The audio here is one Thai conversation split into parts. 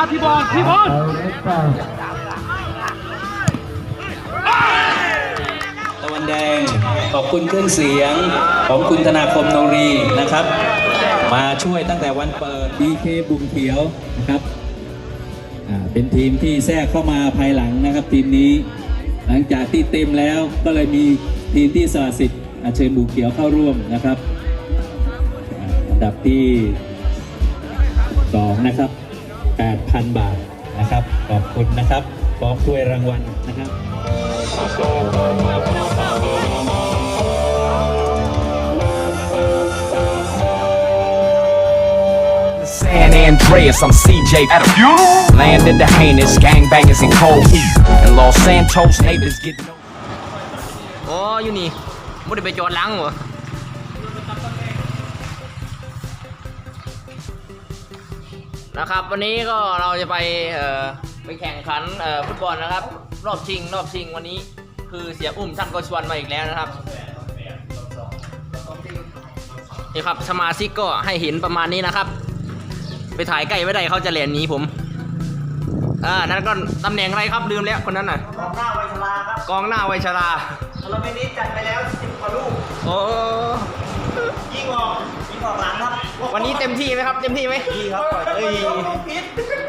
บอลนะพี่บอลพี่บอลเอาเล็กเปล่าตะวันแดงขอบคุณเครื่องเสียงของคุณธนาคมโนรีนะครับ มาช่วยตั้งแต่วันเปิด BK บุงเขียวนะครับอ่าเป็นทีมที่แทรกเข้ามาภายหลังนะครับ ทีมนี้หลังจากที่เต็มแล้วก็เลยมีทีมที่สละสิทธิ์อ่าเชิญบุงเขียวเข้าร่วมนะครับอ่าอันดับที่สองนะครับ 8,000 บาทนะครับ ขอบคุณนะครับพร้อมถ้วยรางวัลนะครับ San Andreas, I'm CJ Adam. Landed the heinous gangbangers in cold heat. And Los Santos neighbors get no. อ๋ออยู่นี่ไม่ได้ไปจอดหล้างเหรอ นะครับ วันนี้ก็เราจะไปเอ่อไปแข่งขันเอ่อฟุตบอลนะครับ รอบชิง รอบชิงวันนี้ คือเสียอุ้มท่านก็ชวนมาอีกแล้วนะครับนี่ครับสมาชิกก็ให้เห็นประมาณนี้นะครับ ไปถ่ายใกล้ไม่ได้เขาจะเหรียญหนี้ผมอ่านั่นก็ตำแหน่งอะไรครับลืมแล้วคนนั้นน่ะกองหน้าไวชลาครับกองหน้าไวยชราทัวร์นาเมนต์นี้จัดไปแล้ว10กว่าลูกโอ้ยิงออกยิงออกหลังครับ วันนี้เต็มที่ไหมครับ เต็มที่ไหมดีครับเอ้ยพิษ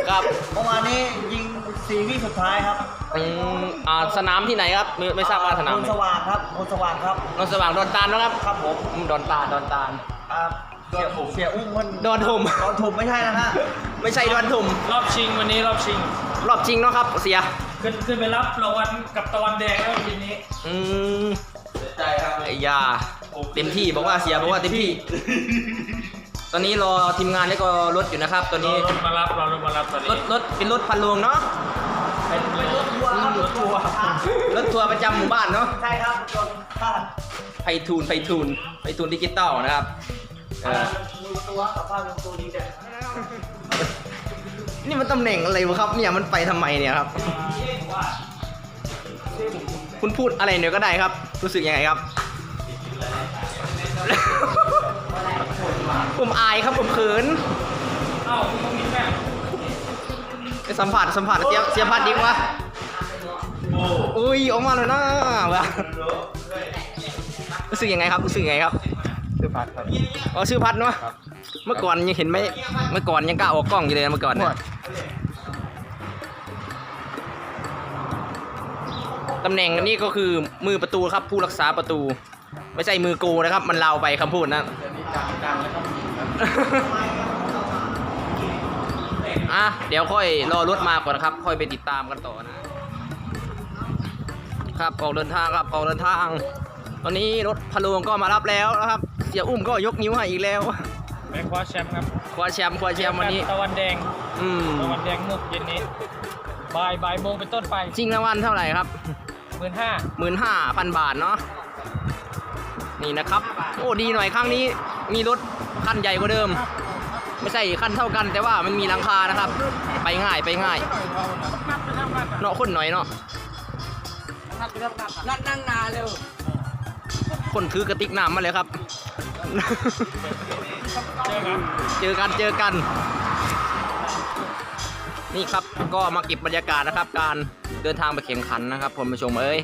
ครับเมื่อวานนี้ยิงสี่วิสุดท้ายครับอืมอ่าสนามที่ไหนครับไม่ไม่ทราบว่าสนามโพไหนสว่างครับโพนสว่างครับนนท์สว่างดอนตาลนะครับครับผมอืมดอนตาลดอนตาลอ่าเสียเสียอุ้มมันดอนถมดอนถมไม่ใช่นะฮะไม่ใช่ดอนถมรอบชิงวันนี้รอบชิง รอบจริงเนาะครับ เสียขึ้นขึ้นไปรับรางวัลกับตะวันแดงแล้วทีนี้อืมใจครับไอ้ยาเต็มที่บอกว่าเสียบอกว่าเต็มที่ ตอนนี้รอทีมงานแล้วก็รถอยู่นะครับตอนรอนี้รถมารับรอรถมารับตอนรนี้ถรถเป็นรถพันโลงเนาะเป็นเป็นรถทัวร์ครับรถทัวร์รถทัวร์ประจำหมู่บ้านเนาะใช่ครับจนพลาดไพทูนไพทูนไพทูนดิจิตอลนะครับเออมีตัวกับภาพเป็นตัวดีเด็ดนี่มันตำแหน่งอะไรวะครับเนี่ยมันไปทำไมเนี่ยครับ คุณพูดอะไรเดี๋ยวก็ได้ครับ รู้สึกยังไงครับ ผมอายครับผมเขินเอ้าคุณต้องมีแม่ไปสัมผัสสัมผัสเสียเสียพัดดีกว่าอุ้ยออกมาเลยนะวะรู้สึกยังไงครับรู้สึกยังไงครับชื่อพัดครับอ๋อชื่อพัดเนาะเมื่อก่อนยังเห็นไหมเมื่อก่อนยังกล้าออกกล้องอยู่เลยนะเมื่อก่อนเนี่ยตำแหน่งนี้ก็คือมือประตูครับผู้รักษาประตู ไม่ใช่มือโกนะครับ มันเลาไปคำพูดนะ อะเดี๋ยวค่อยรอรถมาก่อนนะครับ ค่อยไปติดตามกันต่อนะ ครับออกเดินทางครับออกเดินทาง ตอนนี้รถพะโลงก็มารับแล้วนะครับ เสียอุ้มก็ยกนิ้วให้อีกแล้วไปคว้าแชมป์ครับคว้าแชมป์คว้าแชมป์วันนี้ ตะวันแดงอืมตะวันแดงมุกเย็นนี้บ่ายบ่ายโมงเป็นต้นไปจริงรางวัลเท่าไหร่ครับหมื่นห้าหมื่นห้าพันบาทเนาะนี่นะครับ โอ้ดีหน่อยครั้งนี้มีรถ คันใหญ่กว่าเดิม ไม่ใช่คันเท่ากัน แต่ว่ามันมีหลังคานะครับ ไปง่ายไปง่ายเนาะคนหน่อยเนาะนัดนั่งนานเร็วคนถือกระติกน้ำมาเลยครับเจอกันเจอกันเจอกัน นี่ครับก็มาเก็บบรรยากาศนะครับ การเดินทางไปแข่งขันนะครับผมผู้ชมเอ้ย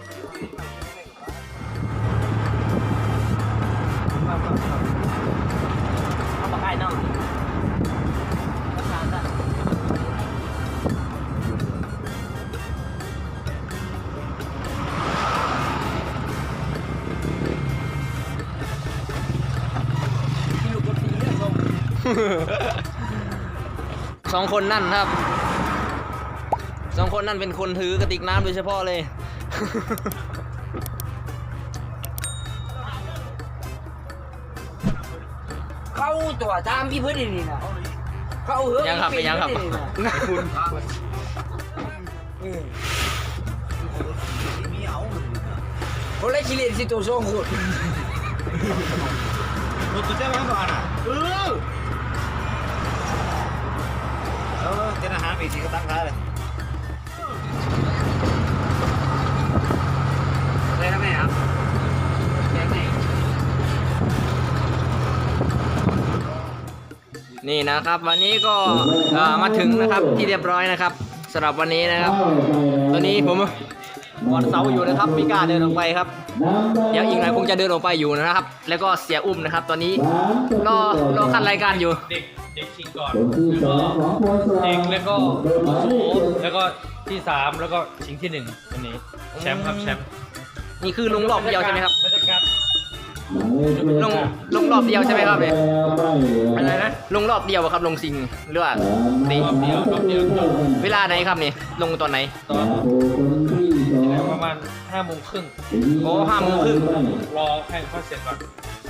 สองคนนั่นครับ สองคนนั่นเป็นคนถือกระติกน้ำโดยเฉพาะเลย เข้าตัวตามพี่เพื่อนนี่นะเข้าเหือยังครับไปยังครับคุณคนแรกคิเลนสิตัวสองคนรถตัวเจ้ามาก่อนอะเออเอ อเจ้าหน้าหาปีสีก็ตั้งท้ายเลยได้แล้วไหมครับได้ไหมนี่นะครับ วันนี้ก็มาถึงนะครับที่เรียบร้อยนะครับสำหรับวันนี้นะครับ ตอนนี้ผมกอดเสาอยู่นะครับไม่กล้าเดินออกไปครับเดี๋ยวอีกหน่อยคงจะเดินออกไปอยู่นะครับ แล้วก็เสียอุ้มนะครับ ตอนนี้รอรอคันรายการอยู่ เด็กเด็กชิงก่อนที่สองของพลสเด็กแล้วก็โอ้โหแล้วก็ที่สามแล้วก็ชิงที่หนึ่งอันนี้แชมป์ครับแชมป์นี่คือลงรอบเดียวใช่ไหมครับบรรยากาศลงลงรอบเดียวใช่ไหมครับเนี่ยอะไรนะลงรอบเดียวอะครับลงซิงหรือว่าตีรอบเดียวรอบเดียวจบเวลาไหนครับนี่ลงตอนไหนตอนประมาณห้าโมงครึ่งโอ้ห้าโมงครึ่งรอให้เขาเสร็จก่อน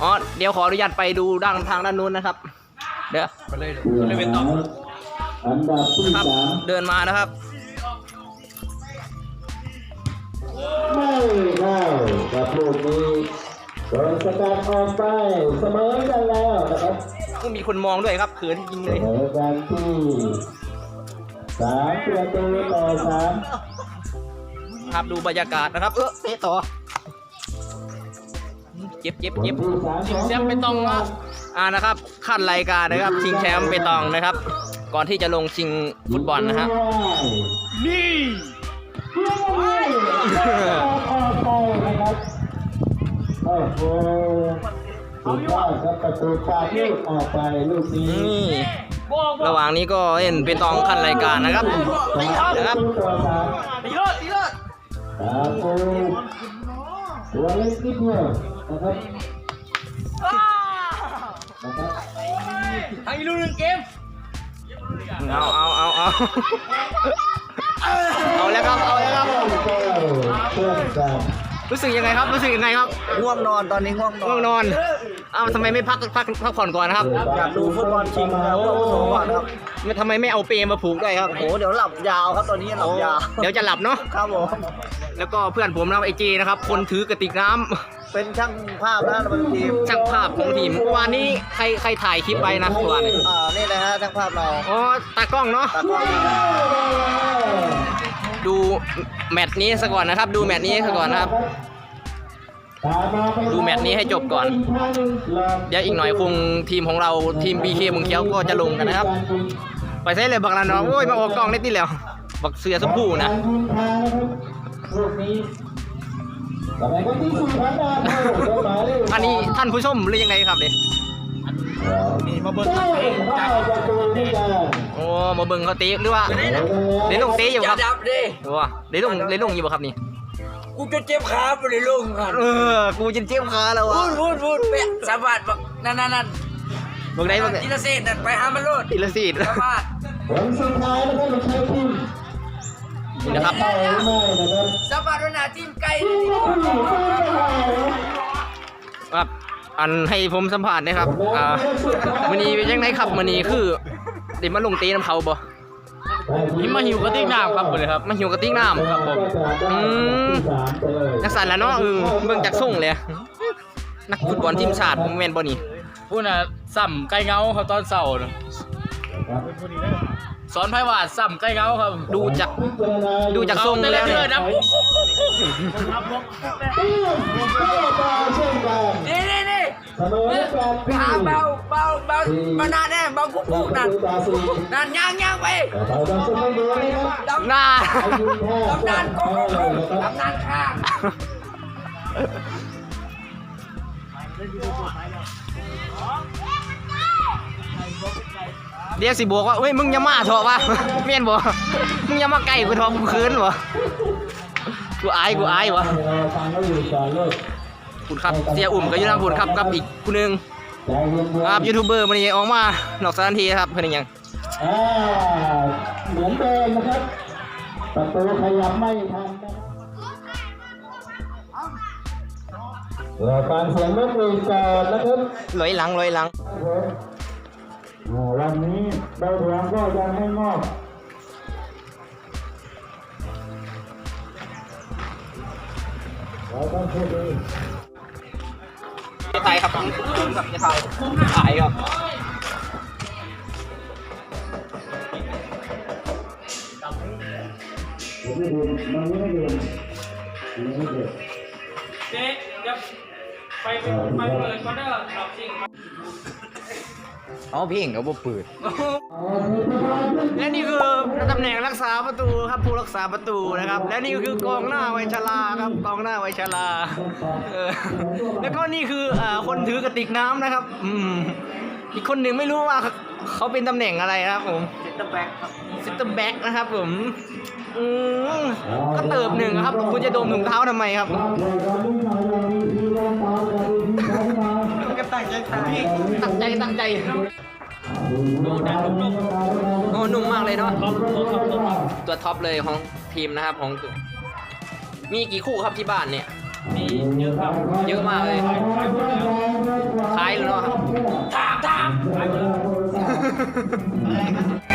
อ๋อเดี๋ยวขออนุญาตไปดูด้านทางด้านนู้นนะครับ เดี๋ยวไปเลยไปเลยเป็นต่อครับเดินมานะครับไม่ได้กับลูกนี้โดนสกัดออกไปเสมอกันแล้วนะครับก็มีคนมองด้วยครับเขินจริงเลยเสมอกันที่สามประตูต่อสามครับดูบรรยากาศนะครับ เออเตะต่อ เจ็บเจ็บเจ็บที่งแชมป์ไม่ต้องละ อ่านะครับขั้นรายการนะครับ ชิงแชมป์เปตองนะครับ ก่อนที่จะลงชิงฟุตบอลนะฮะนี่ออกไปนะครับโอ้โหสุดยอดครับประตูปาลูกออกไปลูกนี้นี่ระหว่างนี้ก็เล่นเปตองขั้นรายการนะครับนะครับตัวสามตีรอดตีรอดตาปูตัวเล็กนิดเดียวนะครับนะครับ ทางอีกลูกหนึ่งเกม เอาเอาเอาเอาเอาแล้วครับเอาแล้วครับเพื่อนกันรู้สึกยังไงครับรู้สึกยังไงครับง่วงนอนตอนนี้ง่วงนอง่วนงนอนเอ้าทำไมไม่พักพักพักผ่อนก่อนครับอยากดูฟุตบอลชิงครับฟุตบอลก่อนครับไม่ทำไมไม่เอาเปรย์มาผูกด้วยครับโอ้เดี๋ยวหลับยาวครับตอนนี้หลับยาวเดี๋ยวจะหลับเนาะครับผมแล้วก็เพื่อนผมนะครับไอเจนะครับคนถือกระติกน้ำ เป็นช่างภาพนะบางทีมช่างภาพของทีมเมื่อวานนี้ใครใครถ่ายคลิปไว้นะเมื่อวานนี้อ่านี่เลยฮะช่างภาพเราอ๋อตากล้องเนาะตากล้องดูแมตช์นี้ซะก่อนนะครับ ดูแมตช์นี้ซะก่อนนะครับ ดูแมตช์นี้ให้จบก่อน เดี๋ยวอีกหน่อยคงทีมของเราทีม BK เมึงเขียวก็จะลงกันนะครับ ไปใช้เลยบักลาน้องโอ้ยมาออกกล้องได้ที่แล้ว บักเสือสมพูนะ ลูกนี้ต่อไปคนที่สี่พันดาวเข้าหมายเลขอันนี้ท่านผู้ชมหรือยังไงครับเนี่ยนี่มาเบิร์เก้าเข้าประตูที่กันโอ้มาเบิ่งเขาตีหรือว่าเดี๋ยวลงตีอยู่อคย่ารับดับดิหรือว่าเดี๋ยวลงเดี๋ยวลงอยู่บ่ครับนี่กูจะเจ็บขาไปเลยลุงกันเออกูจนเจ็บขาแล้วพูอะดพูดพูดเป๊ะสาบาดบอกนั่นนั่นนั่นบอกได้บอกได้ทีละเศษนั่นไปหามันโลดทีละสีดสาบาดผลสุดท้ายนะครับเราใช้ทีม นี่นะครับเข้าหรือไม่นะครับสาบาดว่าหน้าทีมไก่ครับอันให้ผมสัมภาษณ์นะครับอ่ามันนี้เป็นยังไงครับมันนี้คือเดี๋ยวมาลงตีน้ำเขาบ่นี่มาหิวกระติกน้ำครับเลยครับมาหิวกระติกน้ำครับผมอืมนักสันแล้วเนาะเออเบิ่งจากส่งเลยนักฟุตบอลทีมชาติผมแม่นบ่นี่พูดน่ะซ้ำไก่เงาเขาตอนเสาร์น่ะ สอนไพวาดซ้ำไก่เงาครับ ดูจากดูจากทรงแต่แล้วเรื่เนี่อยยๆนะนี่นี่นี่เสมอกันไปหาเบาเบาเบามานาแน่เบาคุกคุกนั่นนั่นย่างย่างไปเราต้องสู้ให้ดูนะครับดำหน้าดำนานโกงดำนานข้าง เดี๋ยวสิบอกว่าเฮ้ยมึงอย่ามาเถอะวะเมียนบ่มึงอย่ามาใกล้กูเถอะกูคืนบ่กูอายกูอายวะเราฟังเขาอยู่ก่อนลูกคุณครับเสียอุ่มก็อยู่ทางคุณครับกับอีกคนนึงใจเย็นๆครับยูทูบเบอร์มันนี้ออกมานอกสถานที่ครับเพิ่นยังอ่าเหมือนเดิมนะครับประตูขยับไม่ทันนะครับเราฟังเสียงนกหวีดก่อนนะครับลอยหลังลอยหลังอ่า วันนี้ดาวดวงก็ยังไม่งอกเราต้องพูดดีจะถ่ายครับกับจะถ่ายถ่ายครับไม่ดีมันไม่ดีมันไม่ดีเจ๊เดี๋ยวไปไปเปิดคอนเนอร์รอ บชิงอ๋อเพลงกับบ่เปิด และนี่คือตำแหน่งรักษาประตูครับผู้รักษาประตูนะครับ และนี่ก็คือกองหน้าไวชลาครับกองหน้าไวชลาเออแล้วก็นี่คืออ่าคนถือกระติกน้ำนะครับ อืมอีกคนหนึ่งไม่รู้ว่าเขาเป็นตำแหน่งอะไรนะครับผมเซ็นเตอร์แบ็กครับซิสเตอร์แบ็กนะครับผมอืมก็เติบหนึ่งครับ คุณจะโดมถุงเท้าทำไมครับก็ ตั้งใจถ่ายตั้งใจตั้งใจดูดันนุ่มโอ้นุ่มมากเลยเนาะๆท็อปตัวท็อปตัวท็อปตัวท็อปเลยของทีมนะครับของตัวมีกี่คู่ครับที่บ้านเนี่ย มีเยอะครับเยอะมากเลยขายขายหมดแล้วขายเลยเนาะครับถามถามขายหมดแล้ว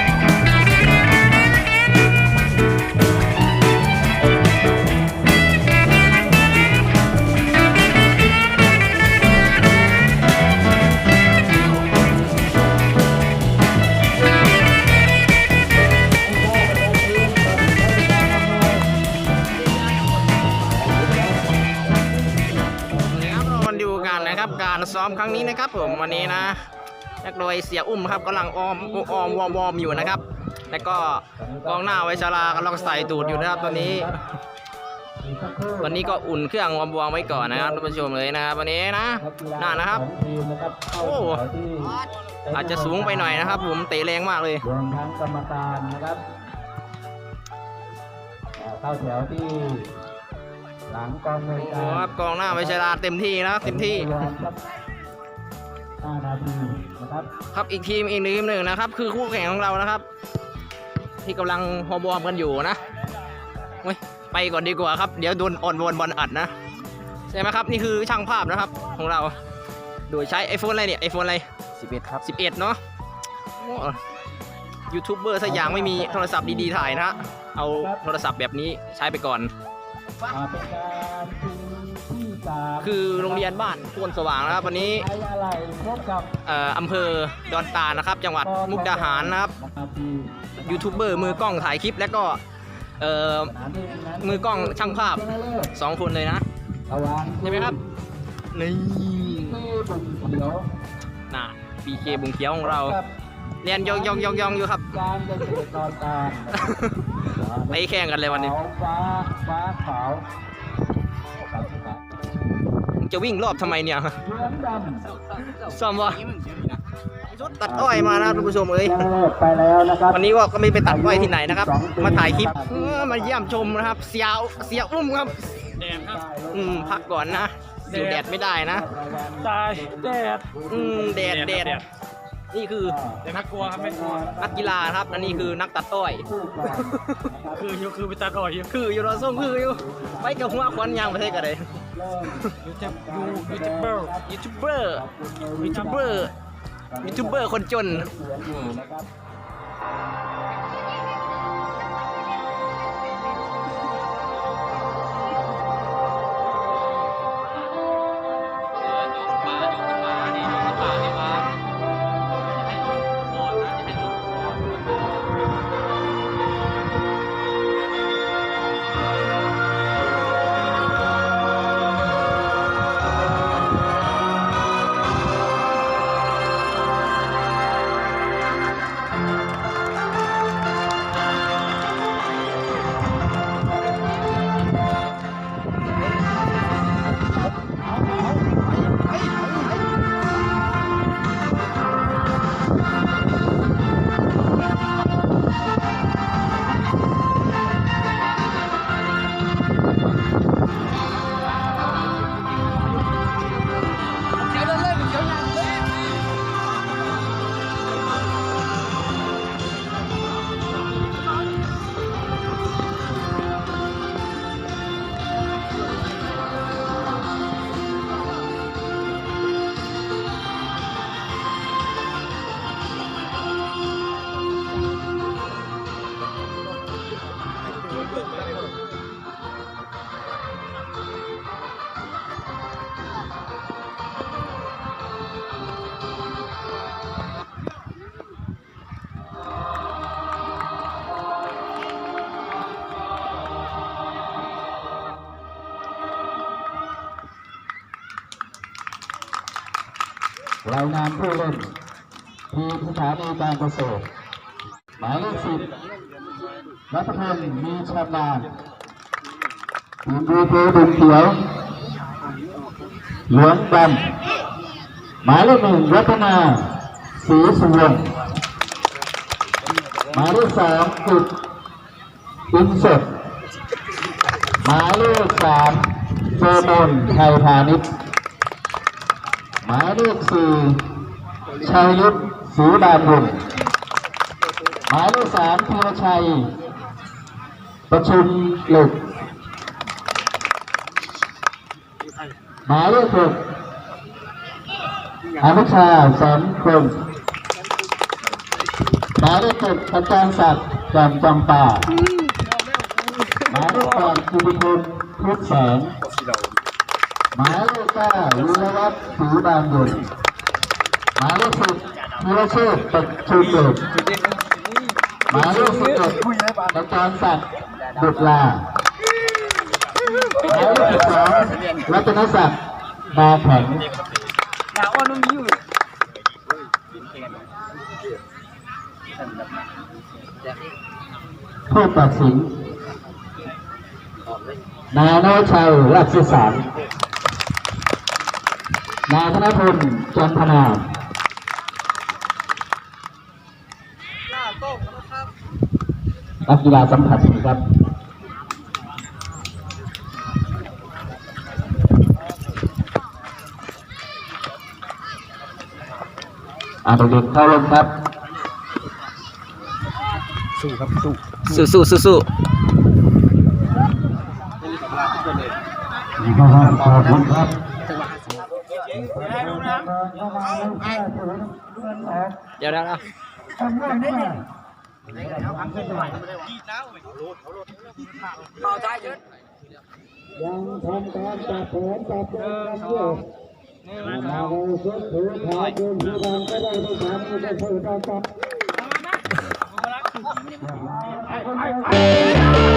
นี้นะครับ ผมวันนี้นะนักโดยเสียอุ้มครับกำลังออมออมวอร์มวอร์มอยู่นะครับ แล้วก็กองหน้าไวชาลากำลังใส่ตูดอยู่นะครับตอนนี้วันนี้ก็อุ่นเครื่องวอร์มวอร์มไว้ก่อนนะครับท่านผู้ชมเลยนะครับวันนี้นะน่านะครับโอ้อาจจะสูงไปหน่อยนะครับ ผมเตะแรงมากเลยรวมทั้งกรรมการนะครับอ่าเข้าแถวที่หลังกองเงินโอ้กาครรับกองหน้าไวชาลาเต็มที่นะเต็มที่รวมครับ 5นาทีนะครับครับอีกทีมอีกทีมหนึ่งนะครับ คือคู่แข่งของเรานะครับ ที่กำลังฮอร์บอร์มกันอยู่นะเว้ยไปก่อนดีกว่าครับ เดี๋ยวโดนออนบอลบอลอัดนะใช่ไหมครับ นี่คือช่างภาพนะครับของเรา โดยใช้ iPhone อะไรเนี่ย iPhone อะไร 11 ครับ 11 เนาะโอ้ยูทูบเบอร์สักอย่างไม่มีโทรศัพท์ดีๆถ่ายนะฮะเอาโทรศัพท์แบบนี้ใช้ไปก่อนอ่าเป็นการชิงที่สาม คือโรงเรียนบ้านโพนสว่างนะครับ วันนี้ไอ้อะไรพบกับเอ่ออำเภอดอนตาลนะครับ จังหวัดมุกดาหารนะครับนาทียูทูบเบอร์มือกล้องถ่ายคลิปแล้วก็เอ่อสนามที่นั้นมือกล้องช่างภาพชนะเลิศสองคนเลยนะระหว่างใช่ไหมครับนี่ที่บุญเขียวน่ะปีเคบุงเขียวของเรากับเรียนยองยองยองยองอยู่ครับการเกษตรกรการไปแข่งกันเลยวันนี้ขาวฟ้าฟ้าขาวครับครับมึง จะวิ่งรอบทำไมเนี่ยเหลืองดำซ่อมวะตัดอ้อยมานะท่านผู้ชมเอ้ยยังเลิกไปแล้วนะครับวันนี้ก็ก็ไม่ไปตัดอ้อยที่ไหนนะครับ มาถ่ายคลิปเออมาเยี่ยมชมนะครับ เสียเสียอุ้มครับแดดครับอืมพักก่อนนะอยู่แดดไม่ได้นะตายแดดอืมแดดแดดนี่คือแต่น่ากลัวครับไม่กลัวนักกีฬาครับอันนี้คือนักตัดอ้อย คืออยู่คือไปตาดอยอยู่คืออยู่รอส้มคืออยู่ไปกับหัวควันยางประเทศกันเลย ยูทูบยูทูบเบอร์ยูทูบเบอร์ยูทูบเบอร์ยูทูบเบอร์คนจนรา ยงานผู้เล่นทีมสถานีการเกษตรหมายเลขสิบรัตพลมีชำนาญทีมดีเทบุเขียวหลวงดำหมายเลขหนึ่งรัตนาศรีสุวรรณหมายเลขสามจุดอินสดหมายเลขสามเจมนไทยพาณิชย์ มายเลขสี่ชัยยุทธศรีบานบุญหมายเลขสามธีรชัย ประชุมหล็กหมายเลขหกอนุชาแสนคมหมายเลขเจ็ดอาจารย์ศักดิ์จำจำปาหมายเลขแปดจุติพลพุทธแสง หมายเลขเก้าวิรวัฒน์ศรีบานบุญหมายเลขสิบธีรเชษฐ์ปัจจุเดชหมายเลขสิบเอ็ดอาจารย์ศักดิ์บุตรลาหมายเลขสิบสองรัตนศักดิ์มาแข็งดาวนุ่มยิ้วผู้ตัดสินนายโนชัยรัชสาร นายธนพลจันทนานักกีฬาสัมผัสครับอ่าเด็กๆเข้าลงครับสู้สู้สู้สู้ขอบคุณครับ เดี๋ยวเดี๋ยวเดี๋ยวต่อท้ายเยอะยังทำการจับแผนจั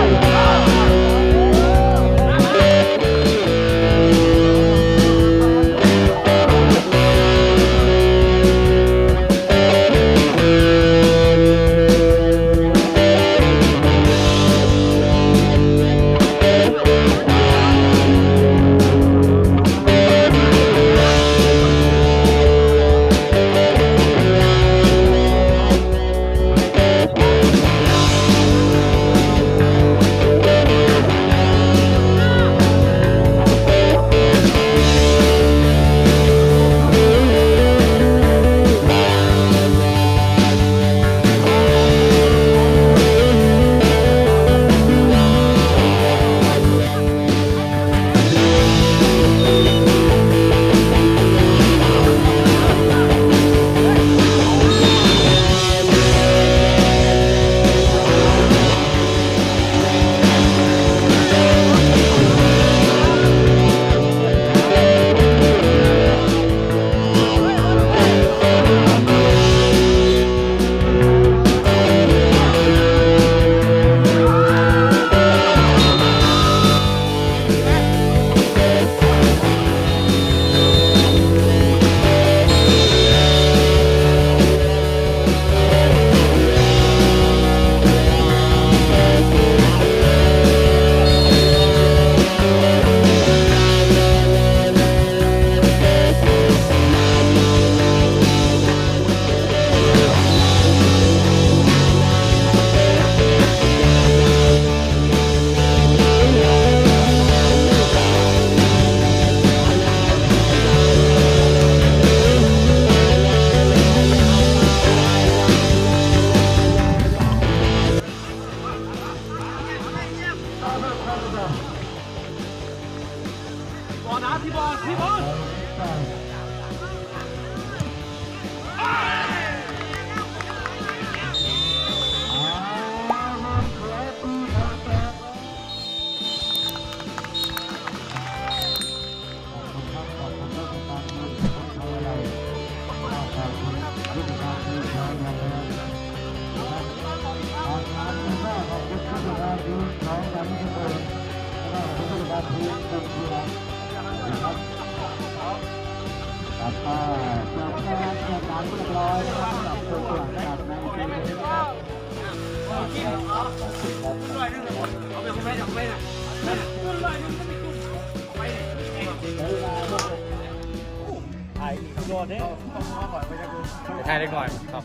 เราเช็คถือขาเดินที่ดังก็ได้ด้วยกันไม่ได้ถือการจับถ่ายได้ก่อนครับ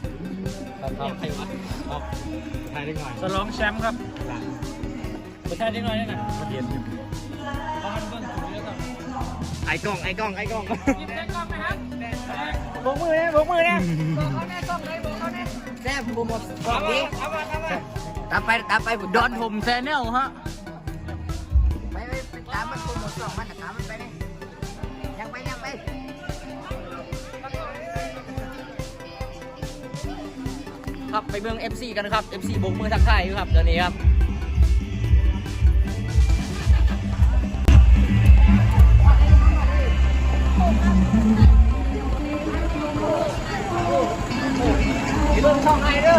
ครับครับใครวะครับถ่ายได้ก่อนฉลองแชมป์ครับไปถ่ายได้ก่อนนี่นะประเดี๋ยวเพราะมันเบิ่งถึงเยอะครับไอ้กล้องไอ้กล้องไอ้กล้องบกมือเนี่ยบกมือเนี่ยแซ่บผมหมดบอกดิตามไปตามไปผมดอนผมแซนเนลฮะไปไปไปตามมันผมหมดสองมันตามมันไปเลยยังไปยังไป ครับไปเมือง FC กันครับ FC บกมือทักทายอยู่ครับตอนนี้ครับว่าไงครั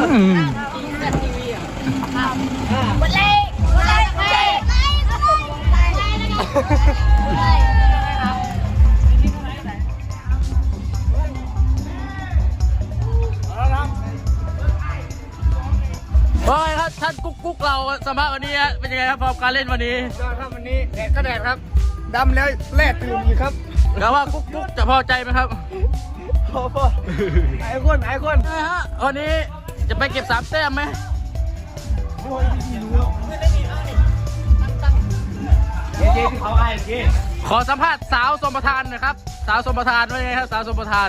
บ ท่านกุ๊กกุ๊กเราสัมภาษณ์วันนี้ฮะเป็นยังไงครับพร้อมการเล่นวันนี้ยอดครับวันนี้แดดก็แดดครับดำแล้วแล่ตื่นอีกครับแล้วว่ากุ๊กกุ๊กจะพอใจไหมครับโอ้โหไอ้คนไอ้คนนะฮะวันนี้จะไปเก็บสามแต้มไหมขอสัมภาษณ์สาวสมประทานหนะครับ สาวสมประทานว่ายังไงครับสาวสมประทาน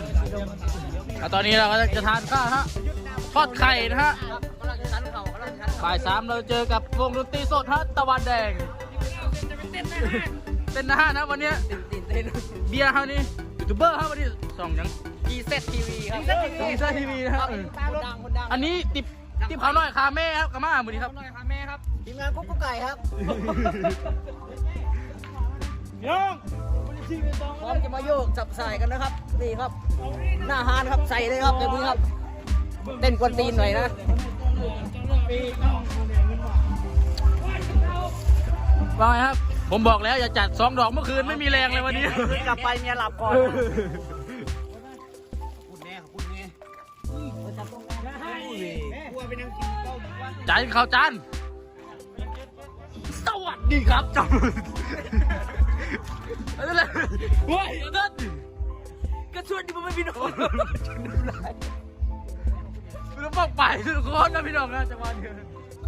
อะตอนนี้เราก็จะทานข้าวฮะทอดไข่นะฮะ บ่ายสามเราเจอกับวงดนตรีสดฮะตะวันแดง เต้นนะฮะนะวันเนี้ยเบียร์เฮานี่ยูทูบเบอร์ฮะวันนี้สองยังกีเซตทีวีครับดีซ่าทีวีนะครับคนดังคนดังอันนี้ติบติบเขาหน่อยคาเม่ครับกามามือนี้ครับทีมงานกุ๊กกุ๊กไก่ครับพร้อมจะมาโยกจับสายกันนะครับนี่ครับ หน้าฮานครับใส่เลยครับเดี๋ยวนี้ครับเต้นกวนตีนหน่อยนะ ว่าไงครับ ผมบอกแล้วอย่าจัดสองดอกเมื่อคืนไม่มีแรงเลยวันนี้ กลับไปเมียหลับก่อน จานข่าวจานสวัสดีครับจอมอะไรเลยเฮ้ยนั่นกระชวนที่มันไม่พี่น้องแล้วบ อกไปทุกคนนะพี่น้องนะจังหวะนี้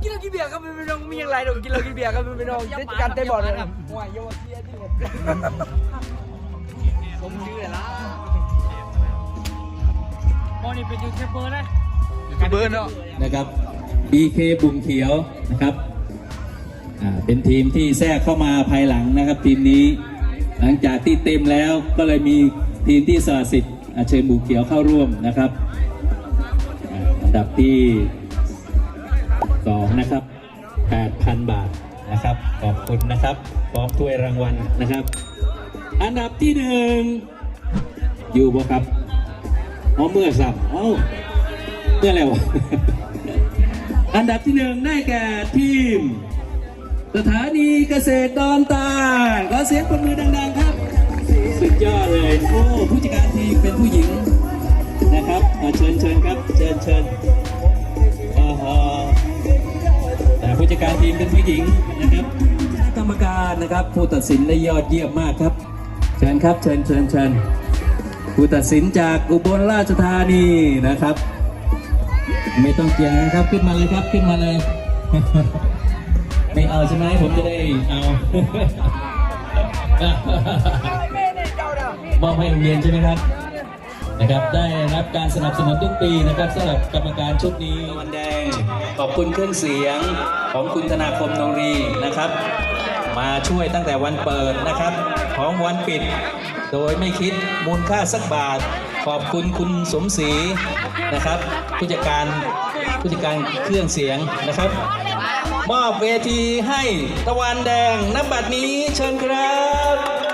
กินเหล้ากินเบียร์ครับไม่น้องมีอย่างไรหรอกกินเหล้ากินเบียร์ครับไม่น้องเทศกาลเต้นบอลเลยห่วโยเทียที่ผมผมชื่ออะไรล่ะมนี่เป็นยูทูบเบอร์นะคือเบิร์นเนาะนะครับ BK บุงเขียวนะครับอ่าเป็นทีมที่แทรกเข้ามาภายหลังนะครับ ทีมนี้ หลังจากที่เต็มแล้วก็เลยมีทีมที่สละสิทธิ์เชิญบุงเขียวเข้าร่วมนะครับ ดับที่สองนะครับ 8,000 บาทนะครับ ขอบคุณนะครับ พร้อมถ้วยรางวัลนะครับ อันดับที่หนึ่งอยู่บ่ครับอ๋อเมื่อสับเอ้าเมื่ออะไรวะอันดับที่หนึ่งได้แก่ทีม สถานีเกษตรดอนตาขอเสียงปรบมือดังๆครับ สุดยอดเลย โอ้ผู้จัดการทีมเป็นผู้หญิง นะครับอ่าเชิญเชิญครับเชิญเชิญอ่าฮะแต่ผู้จัดการทีมเป็นผู้หญิงนะครับกรรมการนะครับ ผู้ตัดสินได้ยอดเยี่ยมมากครับ เชิญครับเชิญเชิญเชิญผู้ตัดสินจากอุบลราชธานีนะครับ ไม่ต้องเกี่ยงนะครับขึ้นมาเลยครับขึ้นมาเลย ไม่เอาใช่ไหมผมจะได้เอามอบให้โรงเรียนใช่ไหมครับ นะครับได้รับการสนับสนุนทุกปีนะครับสำหรับกรรมการชุดนี้วันแดงขอบคุณเครื่องเสียงของคุณธนาคมนรีนะครับ มาช่วยตั้งแต่วันเปิดนะครับ ของวันปิด โดยไม่คิดมูลค่าสักบาท ขอบคุณคุณสมศรีนะครับผู้จัดการผู้จัดการเครื่องเสียงนะครับ มอบเวทีให้ตะวันแดงนับัดนี้เชิญครับ